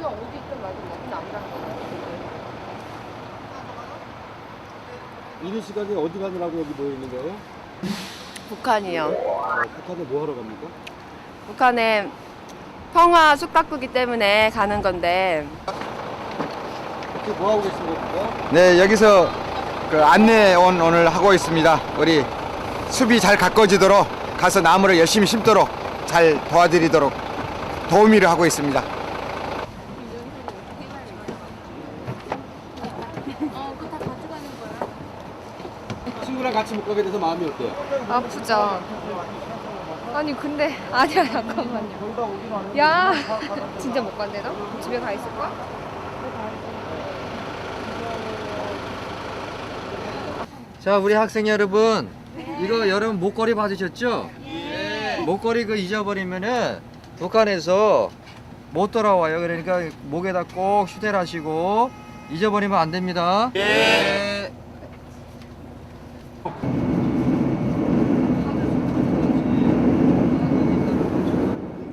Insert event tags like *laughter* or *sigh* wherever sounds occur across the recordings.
우리가 어디 있든 말든 여기 나무란 거야. 이른 시간에 어디 가느라고 여기 모여 있는 거예요? 북한이요. 어, 북한에 뭐 하러 갑니까? 북한에 평화 숙박구기 때문에 가는 건데 이렇게 뭐 하고 계신 겁니까? 네, 여기서 그 안내 온 오늘 하고 있습니다. 우리 숲이 잘 가꿔지도록 가서 나무를 열심히 심도록 잘 도와드리도록 도우미를 하고 있습니다. 친구랑 같이 못 가게 돼서 마음이 어때요? 아프죠. 아니 근데 *laughs* 아니야 잠깐만요. 야 *laughs* 진짜 못 간대 너? 집에 가 있을 거야? 자, 우리 학생 여러분, 이거 여러분 목걸이 받으셨죠? 목걸이 그 잊어버리면은 북한에서 못 돌아와요. 그러니까 목에다 꼭 휴대를 하시고 잊어버리면 안 됩니다. 예.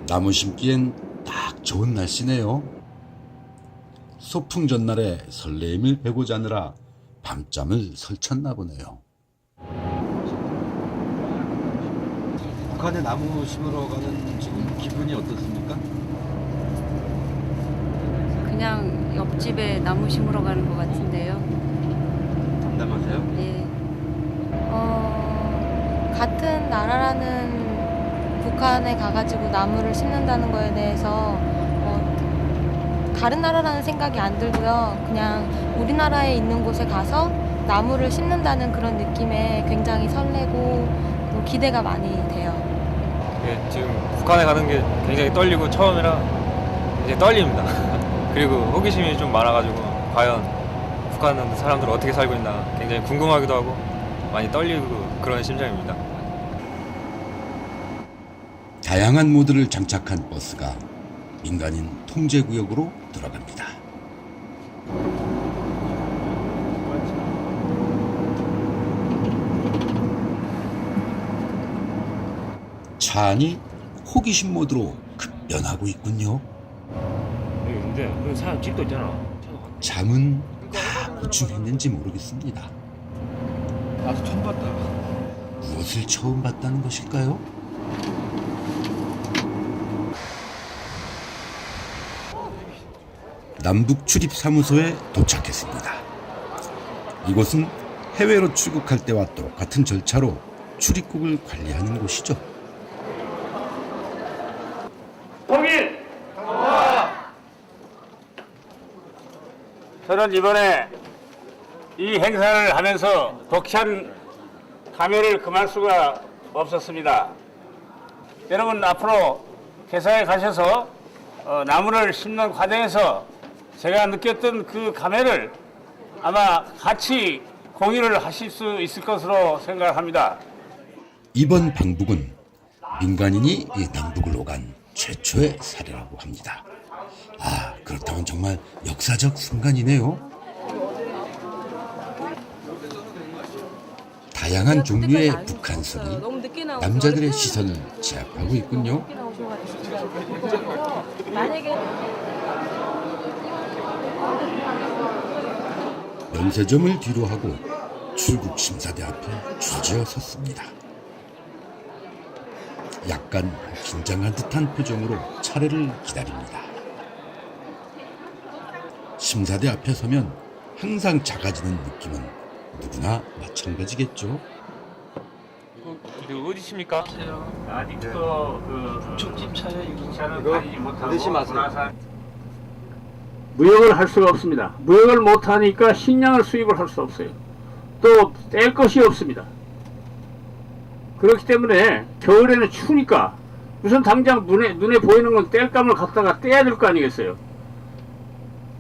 나무 심기엔 딱 좋은 날씨네요. 소풍 전날에 설레임을 배고자 하느라 밤잠을 설쳤나 보네요. 북한에 나무 심으러 가는 지금 기분이 어떻습니까? 그냥 옆집에 나무 심으러 가는 것 같은데요. 담담하세요? 예. 어 같은 나라라는 북한에 가가지고 나무를 심는다는 거에 대해서 어, 다른 나라라는 생각이 안 들고요. 그냥 우리나라에 있는 곳에 가서 나무를 심는다는 그런 느낌에 굉장히 설레고 또 기대가 많이 돼요. 예, 지금 북한에 가는 게 굉장히 떨리고 처음이라 이제 떨립니다. *laughs* 그리고 호기심이 좀 많아가지고 과연 북한 사람들 어떻게 살고 있나 굉장히 궁금하기도 하고 많이 떨리고 그런 심정입니다. 다양한 모드를 장착한 버스가 민간인 통제 구역으로 들어갑니다. 차 안이 호기심 모드로 급변하고 있군요. 근데 그 사람 집도 있잖아. 잠은 다 보충했는지 모르겠습니다. 나도 처음 봤다. 무엇을 처음 봤다는 것일까요? 남북 출입 사무소에 도착했습니다. 이곳은 해외로 출국할 때와 똑같은 절차로 출입국을 관리하는 곳이죠. 저는 이번에 이 행사를 하면서 독한 감회를 금할 수가 없었습니다. 여러분 앞으로 회사에 가셔서 어, 나무를 심는 과정에서 제가 느꼈던 그 감회를 아마 같이 공유를 하실 수 있을 것으로 생각합니다. 이번 방북은 민간인이 이 남북을 오간 최초의 사례라고 합니다. 아, 그렇다면 정말 역사적 순간이네요. 다양한 종류의 북한설이 남자들의 시선을 제압하고 있군요. 면세점을 뒤로 하고 출국 심사대 앞에 줄지어 섰습니다. 약간 긴장한 듯한 표정으로 차례를 기다립니다. 심사대 앞에 서면 항상 작아지는 느낌은 누구나 마찬가지겠죠. 그리고 어디십니까? 아직도 그 촉집 차에 차는 이거 다니지 못하고 받으시 마세요. 무역을 할 수가 없습니다. 무역을 못하니까 식량을 수입을 할 수 없어요. 또 뗄 것이 없습니다. 그렇기 때문에 겨울에는 추우니까 우선 당장 눈에 눈에 보이는 건 뗄감을 갖다가 떼야 될 거 아니겠어요.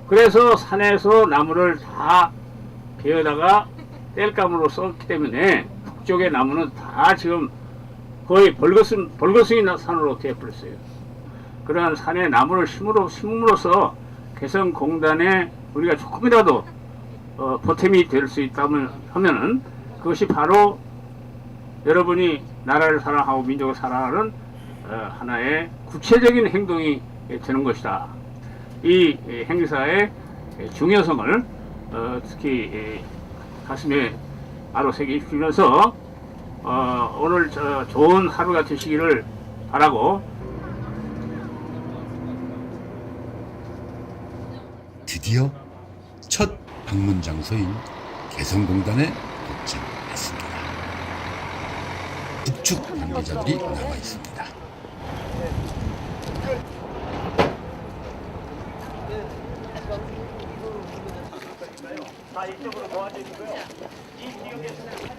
그래서 산에서 나무를 다 베어다가 뗄감으로 썼기 때문에 북쪽의 나무는 다 지금 거의 벌거숭 벌거숭이 나- 산으로 되어버렸어요. 그러한 산에 나무를 심으로 심음으로써 개성공단에 우리가 조금이라도 어, 보탬이 될 수 있다면 하면은 그것이 바로 여러분이 나라를 사랑하고 민족을 사랑하는 어, 하나의 구체적인 행동이 되는 것이다. 이 행사의 중요성을 어, 특히 예, 가슴에 바로 새기시면서 어, 오늘 저 좋은 하루가 되시기를 바라고 드디어 첫 방문 장소인 개성공단에 도착했습니다. 북측 관계자들이 남아 있습니다.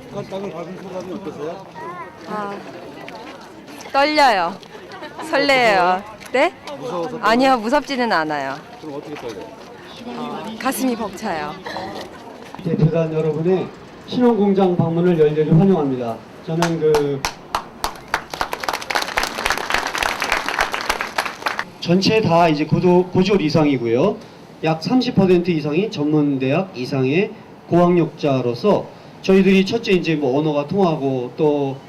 북한 땅을 밟은 소감이 어떠세요? 아, 떨려요. 설레요. 네? 무서워서 아니요, 무섭지는 않아요. 그럼 어떻게 떨려요? 가슴이 벅차요. 대표단 여러분의 신혼공장 방문을 열렬히 환영합니다. 저는 그 전체 다 이제 고도, 고졸 이상이고요. 약 30% 이상이 전문 대학 이상의 고학력자로서 저희들이 첫째 이제 뭐 언어가 통하고 또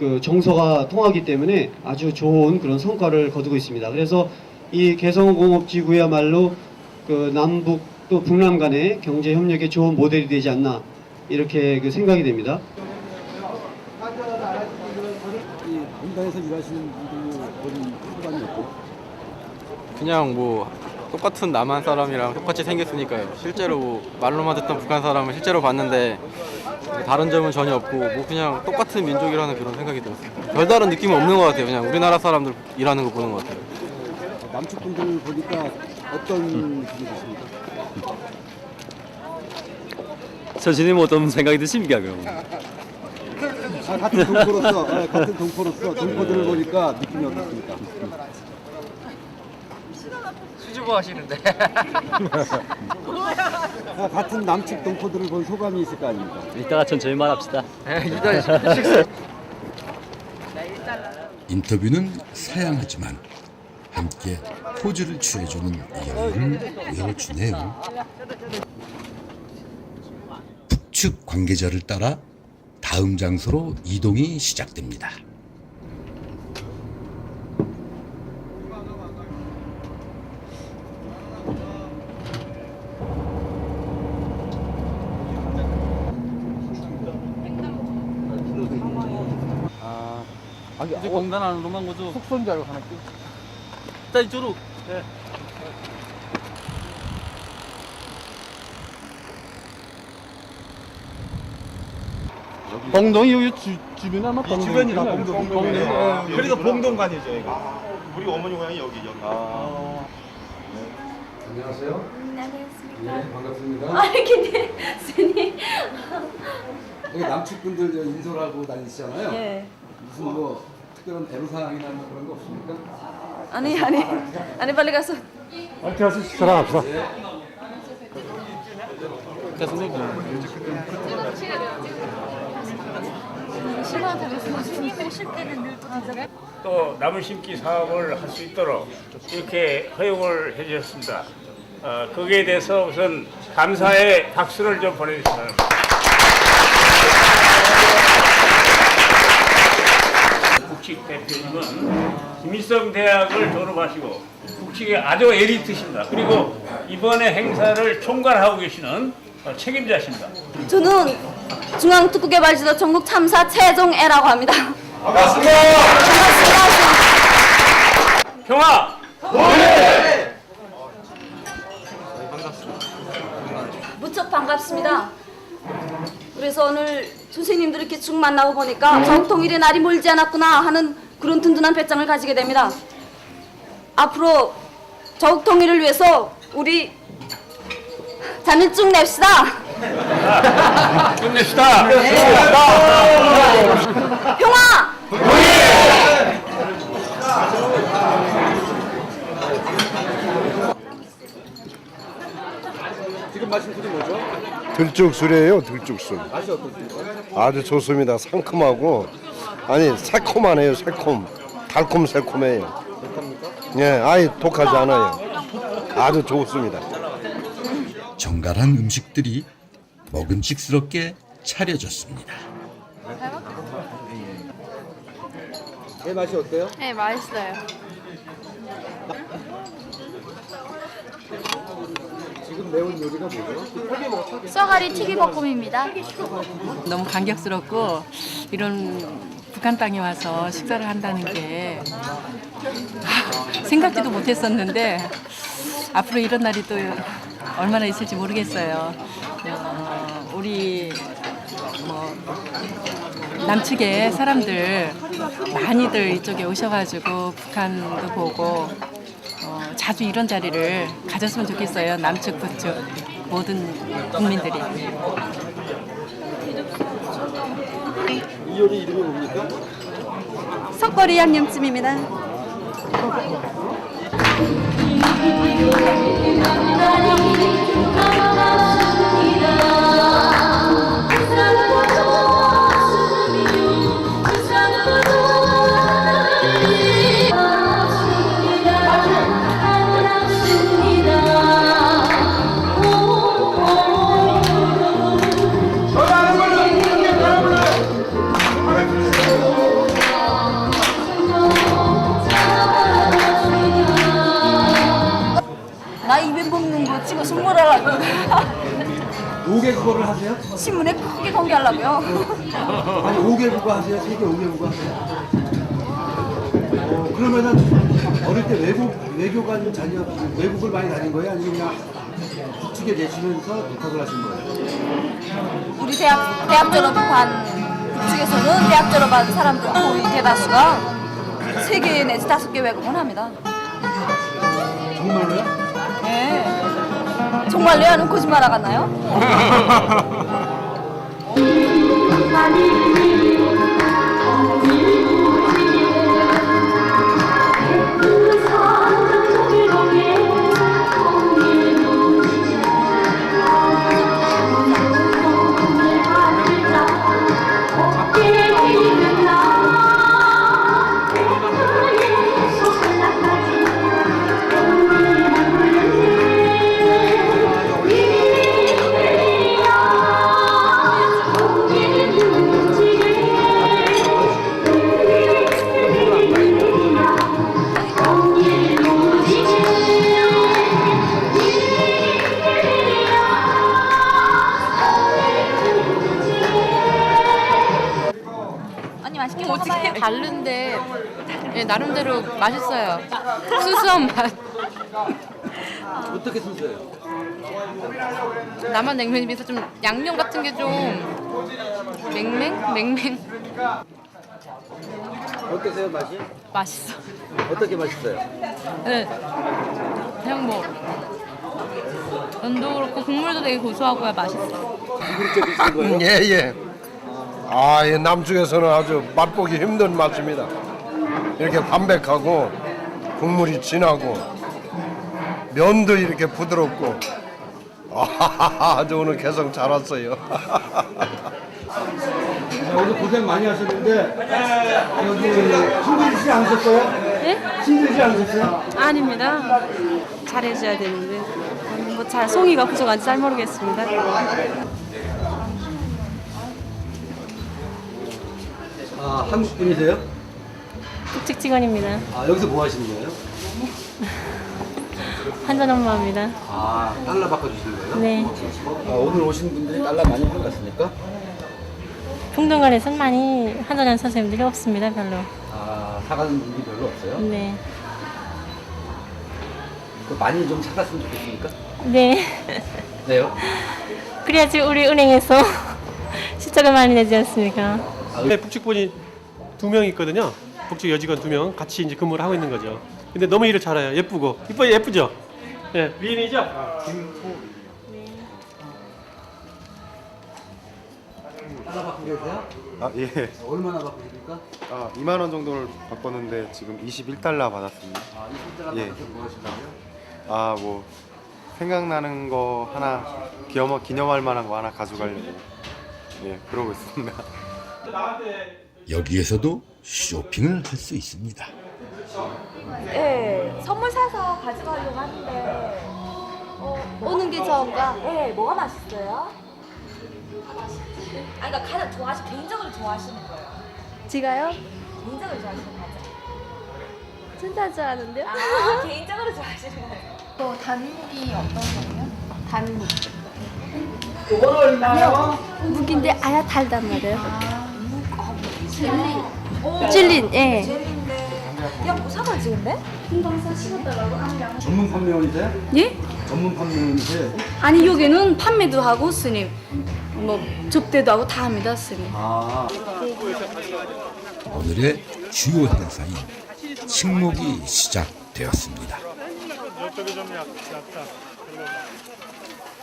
그 정서가 통하기 때문에 아주 좋은 그런 성과를 거두고 있습니다. 그래서 이 개성공업지구야말로 그 남북 또 북남 간의 경제 협력의 좋은 모델이 되지 않나 이렇게 그 생각이 됩니다. 이 공단에서 일하시는 분들이 보는 소감이 어때요? 그냥 뭐 똑같은 남한 사람이랑 똑같이 생겼으니까요. 실제로 뭐 말로만 듣던 북한 사람을 실제로 봤는데 다른 점은 전혀 없고 뭐 그냥 똑같은 민족이라는 그런 생각이 들었어요. 별다른 느낌은 없는 것 같아요. 그냥 우리나라 사람들 일하는 거 보는 것 같아요. 남측 분들 보니까 어떤 기분이 드십니까? 선생님 어떤 생각이 드십니까 그럼? 아, 같은 동포로서 아, 같은 동포로서 동포들을 보니까 느낌이 어떻습니까? 수줍어 하시는데. 아, 같은 남측 동포들을 본 소감이 있을 거 아닙니까? 이따가 천천히 말합시다. 일단 식사. 인터뷰는 사양하지만 함께 포즈를 취해주는 이야기를 외워주네요. 북측 관계자를 따라 다음 장소로 이동이 시작됩니다. 이제 공단 안으로 만 거죠. 속선 줄 알고 가나 자 이쪽으로. 봉동이 여기 주, 주변에 아마 봉동. 주변이 다 봉동. 봉동. 그래서 봉동관이죠, 이거. 우리 어머니 고향이 여기 여기. 안녕하세요. 네, 반갑습니다. 아, 근데 스님. 여기 남측 분들 저 인솔하고 다니시잖아요. 예. 무슨 뭐 특별한 애로사항이나 뭐 그런 거 없습니까? 아니 아니 아니 빨리 가서 또 나무 심기 사업을 할 수 있도록 이렇게 허용을 해주셨습니다. 어, 거기에 대해서 우선 감사의 박수를 좀 보내주시기 바랍니다. 국식 대표님은 김일성 대학을 졸업하시고 국식의 아주 에리트십니다. 그리고 이번에 행사를 총괄하고 계시는 어, 책임자십니다. 저는 중앙특구개발지도 전국 참사 최종애라고 합니다. 평화! 무척 반갑습니다. 그래서 오늘 선생님들 이렇게 쭉 만나고 보니까 정통일의 날이 멀지 않았구나 하는 그런 든든한 배짱을 가지게 됩니다. 앞으로 정통일을 위해서 우리 잠을 쭉 냅시다. 끝냅시다! 평화! 지금 마신 술이 뭐죠? 들쭉술이에요, 들쭉술. 아주 좋습니다. 상큼하고 아니 새콤하네요, 새콤. 달콤 새콤해요. 예, 아예 독하지 않아요. 아주 좋습니다. 정갈한 음식들이 먹음직스럽게 차려졌습니다. 애 맛이 어때요? 네, 맛있어요. 매운 요리가 뭐죠? 쏘가리 튀김볶음입니다. 너무 감격스럽고 이런 북한 땅에 와서 식사를 한다는 게 아, 생각지도 못했었는데 앞으로 이런 날이 또 얼마나 있을지 모르겠어요. 어, 우리 뭐 남측의 사람들 많이들 이쪽에 오셔가지고 북한도 보고 어, 자주 이런 자리를 가졌으면 좋겠어요. 남측 북측 모든 국민들이. 이 요리 이름이 뭡니까? 석거리 양념찜입니다. 공개하려고요. *laughs* 아니 5개 국어 하세요? 세개 5개 국어 하세요? 어, 그러면은 어릴 때 외국 외교관 자녀 외국을 많이 다닌 거예요? 아니면 그냥 북측에 계시면서 부탁을 하신 거예요? 우리 대학 대학 졸업한 북측에서는 대학 졸업한 사람들 거의 대다수가 세 개 내지 다섯 개 외국은 합니다. 정말로요? 네. 정말요? 하는 거짓말 하겠나요? 아 어떻게 쓰세요? 남한 냉면에 비해서 좀 양념 같은 게 좀 맹맹 맹맹 어떠세요 맛이? 맛있어. 어떻게 맛있어요? 네. 그냥 뭐 면도 그렇고 국물도 되게 고소하고요 맛있어. 드신 거예요? 예, 예. 아, 이 남쪽에서는 아주 맛보기 힘든 맛입니다. 이렇게 담백하고 국물이 진하고 면도 이렇게 부드럽고 아, 아주 오늘 개성 잘 왔어요. 네, 오늘 고생 많이 하셨는데 여기 힘들지 않으셨어요? 네? 힘들지 않으셨어요? 아닙니다. 잘해줘야 되는데 뭐 잘 송이가 부족한지 잘 모르겠습니다. 아 한국 분이세요? 북측 직원입니다. 아 여기서 뭐 하시는 거예요? *laughs* 한전 엄마입니다. 아 달러 바꿔주시는 거예요? 네. 아, 오늘 오신 분들이 달러 많이 받았습니까? 풍동관에선 많이 한전한 선생님들이 없습니다, 별로. 아 사가는 분이 별로 없어요? 네. 그 많이 좀 사갔으면 좋겠습니까? 네. 네요. 그래야지 우리 은행에서 *laughs* 실적을 많이 내지 않습니까? 네, 북측분이 두 명 있거든요. 북측 여직원 두 명 같이 이제 근무를 하고 있는 거죠. 근데 너무 일을 잘해요. 예쁘고 이뻐 예쁘죠. 예, 미인이죠. 달러 바꾸고 계세요? 아 예. 얼마나 바꾸십니까? 아 2만 원 정도를 바꿨는데 지금 21달러 받았습니다. 아 20달러 예. 바꿔서 뭐 하시려고요? 아 뭐 생각나는 거 하나 기념 기념할 만한 거 하나 가져가려고 예 그러고 있습니다. 여기에서도 쇼핑을 할 수 있습니다. 네, 선물 사서 가져가려고 하는데 어, 오는 게 좋은가? 네, 뭐가 맛있어요? 아, 그러니까 가장 좋아하시 개인적으로 좋아하시는 거예요. 제가요? 개인적으로 좋아하시는 거죠? 진짜 좋아하는데요? 아, 개인적으로 좋아하시는 거예요. 또 단무기 어떤 거예요? 단 아니요 묵인데 아야 달단 말이에요 찔린 예 야, 뭐 사가지 근데? 금강산 식었다라고 아니랑. 전문 판매원이세요? 예? 전문 판매원이세요? 아니 여기는 판매도 하고 스님 뭐 접대도 하고 다 합니다 스님 아. 오늘의 주요 행사인 식목이 시작되었습니다.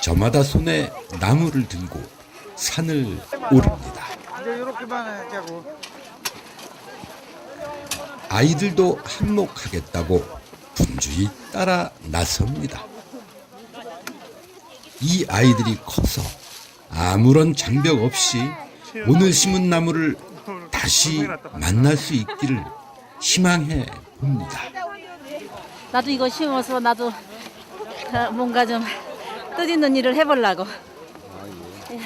저마다 손에 나무를 들고 산을 오릅니다. 이제 이렇게만 하자고. 아이들도 한몫하겠다고 분주히 따라 나섭니다. 이 아이들이 커서 아무런 장벽 없이 오늘 심은 나무를 다시 만날 수 있기를 희망해 봅니다. 나도 이거 심어서 나도 어, 뭔가 좀 뜻있는 일을 해보려고. 예.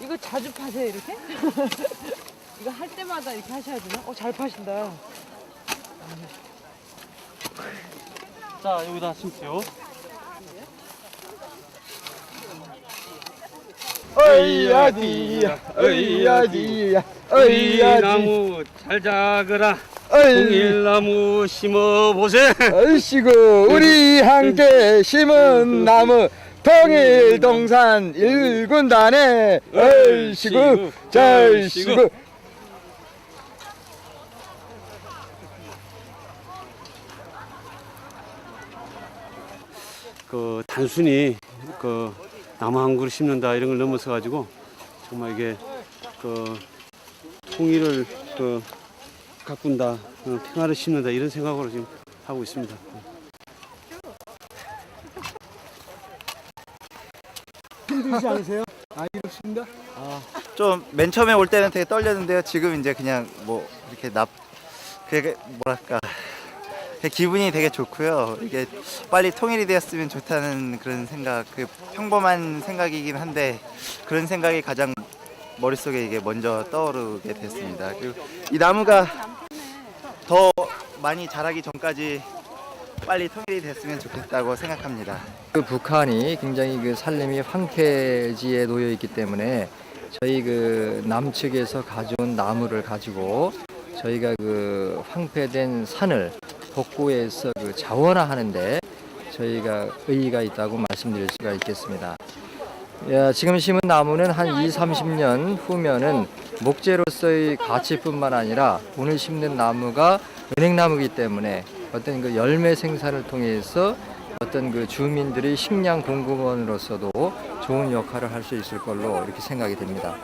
이거 자주 파세요 이렇게? *laughs* 이거 할 때마다 이렇게 하셔야 되나? 어 잘 파신다. 자 여기다 심으세요. 어이야디야, 어이야디야, 어이야디. 나무 잘 자그라. 동일나무 심어보세. 얼씨구 우리 함께 심은 나무 통일동산 일군단에 얼씨구 절씨구 그 단순히 그 나무 한 그루 심는다 이런 걸 넘어서 가지고 정말 이게 그 통일을 그 가꾼다, 어, 평화를 심는다 이런 생각으로 지금 하고 있습니다. 힘들지 않으세요? 아이를 심다? 좀 맨 처음에 올 때는 되게 떨렸는데요. 지금 이제 그냥 뭐 이렇게 납 그게 뭐랄까 그 기분이 되게 좋고요. 이게 빨리 통일이 되었으면 좋다는 그런 생각, 그 평범한 생각이긴 한데 그런 생각이 가장 머릿속에 이게 먼저 떠오르게 됐습니다. 그리고 이 나무가 더 많이 자라기 전까지 빨리 통일이 됐으면 좋겠다고 생각합니다. 그 북한이 굉장히 그 살림이 황폐지에 놓여 있기 때문에 저희 그 남측에서 가져온 나무를 가지고 저희가 그 황폐된 산을 복구해서 그 자원화하는데 저희가 의의가 있다고 말씀드릴 수가 있겠습니다. 야, 지금 심은 나무는 한 2, 30년 후면은 목재로서의 가치뿐만 아니라 오늘 심는 나무가 은행나무이기 때문에 어떤 그 열매 생산을 통해서 어떤 그 주민들의 식량 공급원으로서도 좋은 역할을 할 수 있을 걸로 이렇게 생각이 됩니다.